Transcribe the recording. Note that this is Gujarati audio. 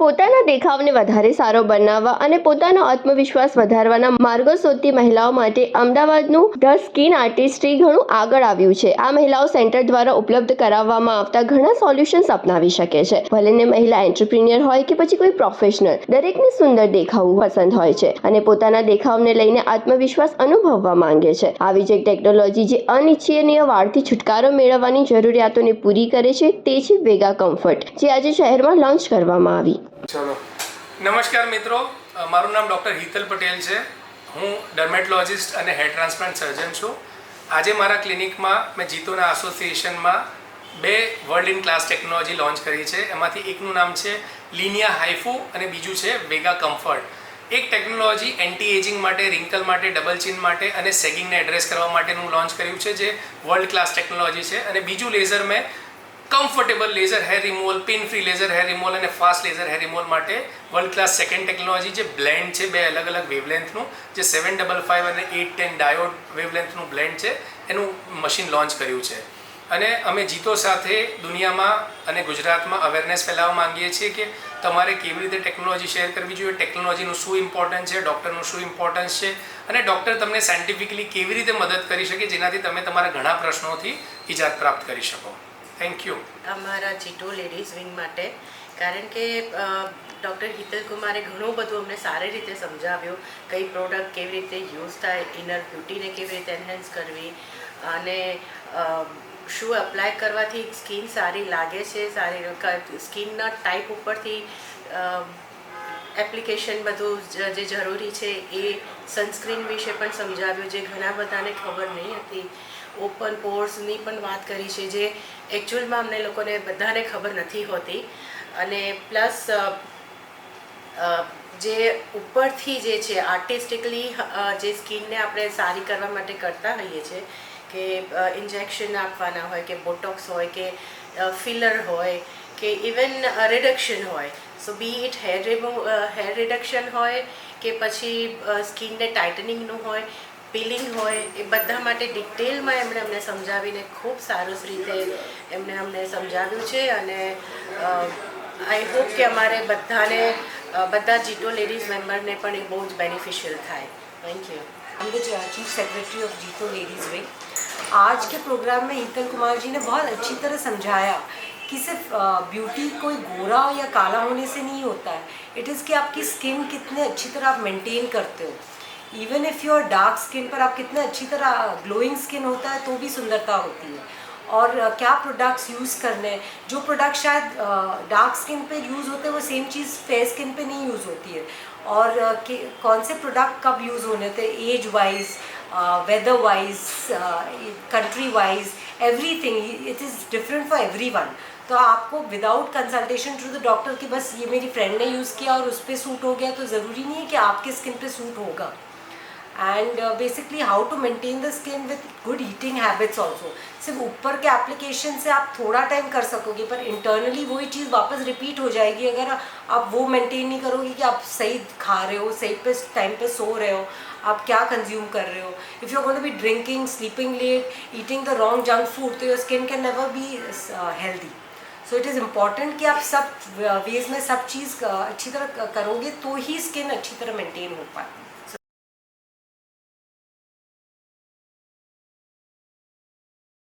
પોતાના દેખાવને વધારે સારો બનાવવા અને પોતાનો આત્મવિશ્વાસ વધારવાના માર્ગો શોધતી મહિલાઓ માટે અમદાવાદનું ધ સ્કિન આર્ટિસ્ટ્રી ઘણું આગળ આવ્યું છે. આ મહિલાઓ સેન્ટર દ્વારા ઉપલબ્ધ કરાવવામાં આવતા ઘણા સોલ્યુશન્સ અપનાવી શકે છે. ભલેને મહિલા એન્ટરપ્રિન્યોર હોય કે પછી કોઈ પ્રોફેશનલ, દરેકને સુંદર દેખાવું પસંદ હોય છે અને પોતાના દેખાવને લઈને આત્મવિશ્વાસ અનુભવવા માંગે છે. આવી જ એક ટેકનોલોજી જે અનિચ્છનીય વાળથી છુટકારો મેળવવાની જરૂરિયાતોને પૂરી કરે છે, તે છે વેગા કમ્ફર્ટ, જે આજે શહેરમાં લોન્ચ કરવામાં આવી. ચલો. નમસ્કાર મિત્રો. મારું નામ ડૉક્ટર હિતલ પટેલ છે. હું ડર્મેટોલોજિસ્ટ અને હેર ટ્રાન્સપ્લાન્ટ સર્જન છું. આજે મારા ક્લિનિકમાં મેં જીતોના એસોસિએશનમાં બે world in class technology launch કરી છે. એમાંથી એકનું નામ છે લિનિયા હાઈફુ અને બીજું છે વેગા કમ્ફર્ટ એક ટેકનોલોજી એન્ટી એજિંગ માટે રિંકલ માટે ડબલ ચિન માટે અને સેગિંગને એડ્રેસ કરવા માટેનું લોન્ચ કર્યું છે, જે વર્લ્ડ ક્લાસ ટેકનોલોજી છે. અને બીજું લેઝર મેં comfortable laser hair removal pain free laser hair removal અને ફાસ્ટ લેઝર હેર રિમૂવલ માટે વર્લ્ડ ક્લાસ સેકન્ડ ટેકનોલોજી જે બ્લેન્ડ છે, બે અલગ અલગ વેવલેન્થનું જે સેવન ડબલ ફાઇવ અને એટ ટેન ડાયોડ વેવલેન્થનું બ્લેન્ડ છે, એનું મશીન લોન્ચ કર્યું છે. અને અમે જીતો સાથે દુનિયામાં અને ગુજરાતમાં અવેરનેસ ફેલાવવા માંગીએ છીએ કે તમારે કેવી રીતે ટેકનોલોજી શેર કરવી જોઈએ ટેકનોલોજીનું શું ઇમ્પોર્ટન્સ છે ડૉક્ટરનું શું ઇમ્પોર્ટન્સ છે, અને ડૉક્ટર તમને સાયન્ટિફિકલી કેવી રીતે મદદ કરી શકે જેનાથી તમે તમારા ઘણા પ્રશ્નોથી ઇજાદ પ્રાપ્ત કરી શકો. થેન્ક યુ અમારા જીટો લેડીઝ વિંગ માટે, કારણ કે ડૉક્ટર હિતલ કુમારે ઘણું બધું અમને સારી રીતે સમજાવ્યું, કઈ પ્રોડક્ટ કેવી રીતે યુઝ થાય ઇનર બ્યુટીને કેવી રીતે એન્હેન્સ કરવી, અને શું એપ્લાય કરવાથી સ્કિન સારી લાગે છે, સારી સ્કિનના ટાઈપ ઉપરથી એપ્લિકેશન બધું જ- જરૂરી છે એ સનસ્ક્રીન વિશે પણ સમજાવ્યું જે ઘણા બધાને ખબર નહીં હતી. ઓપન પોર્સની પણ વાત કરી છે, જે એકચ્યુઅલમાં અમને લોકોને બધાને ખબર નથી હોતી. અને પ્લસ જે ઉપરથી જે છે, આર્ટિસ્ટિકલી જે સ્કિનને આપણે સારી કરવા માટે કરતા હોઈએ છીએ કે ઇન્જેક્શન આપવાના હોય, કે બોટોક્સ હોય, કે ફિલર હોય કે ઇવન રિડક્શન હોય so be it hair remove hair reduction હોય કે પછી સ્કિનને ટાઇટનિંગનું હોય પીલિંગ હોય એ બધા માટે ડિટેલમાં એમણે અમને સમજાવીને ખૂબ સારું રીતે એમણે અમને સમજાવ્યું છે અને આઈ હોપ કે અમારે બધાને અ, બધા જીટો લેડીઝ મેમ્બરને પણ એ બહુ જ બેનિફિશિયલ થાય thank you I'm the chief secretary of JITO ladies wing आज के प्रोग्राम में हीतल कुमार जी ने बहुत अच्छी तरह समझाया कि सिर्फ़ ब्यूटी कोई गोरा या काला होने से नहीं होता है। इट इज़ कि आपकी स्किन कितने अच्छी तरह आप मेंटेन करते हो। Even if your dark skin पर आप कितने अच्छी तरह ग्लोइंग स्किन होता है तो भी सुंदरता होती है। और क्या प्रोडक्ट्स यूज़ करने हैं? जो प्रोडक्ट शायद डार्क स्किन पे यूज़ होते हैं, वो सेम चीज़ फेयर स्किन पे नहीं यूज़ होती है। और कौन से प्रोडक्ट कब यूज़ होने थे? Age wise weather wise country wise everything it is different for every तो आपको without consultation through the doctor कि बस ये मेरी फ्रेंड ने यूज़ किया और उस पर सूट हो गया तो ज़रूरी नहीं है कि आपके स्किन पे सूट होगा। And basically how to maintain the skin with good eating habits also सिर्फ़ ऊपर के एप्लीकेशन से आप थोड़ा टाइम कर सकोगे, पर इंटरनली वही चीज़ वापस रिपीट हो जाएगी। अगर आप वो मेंटेन नहीं करोगे कि आप सही खा रहे हो, सही पे टाइम पे सो रहे हो, आप क्या कंज्यूम कर रहे हो। If you going be drinking sleeping late eating the wrong junk food तो your skin can never be healthy so it is important कि आप सब वेज में सब चीज़ अच्छी तरह करोगे तो ही स्किन अच्छी तरह मेंटेन हो पाए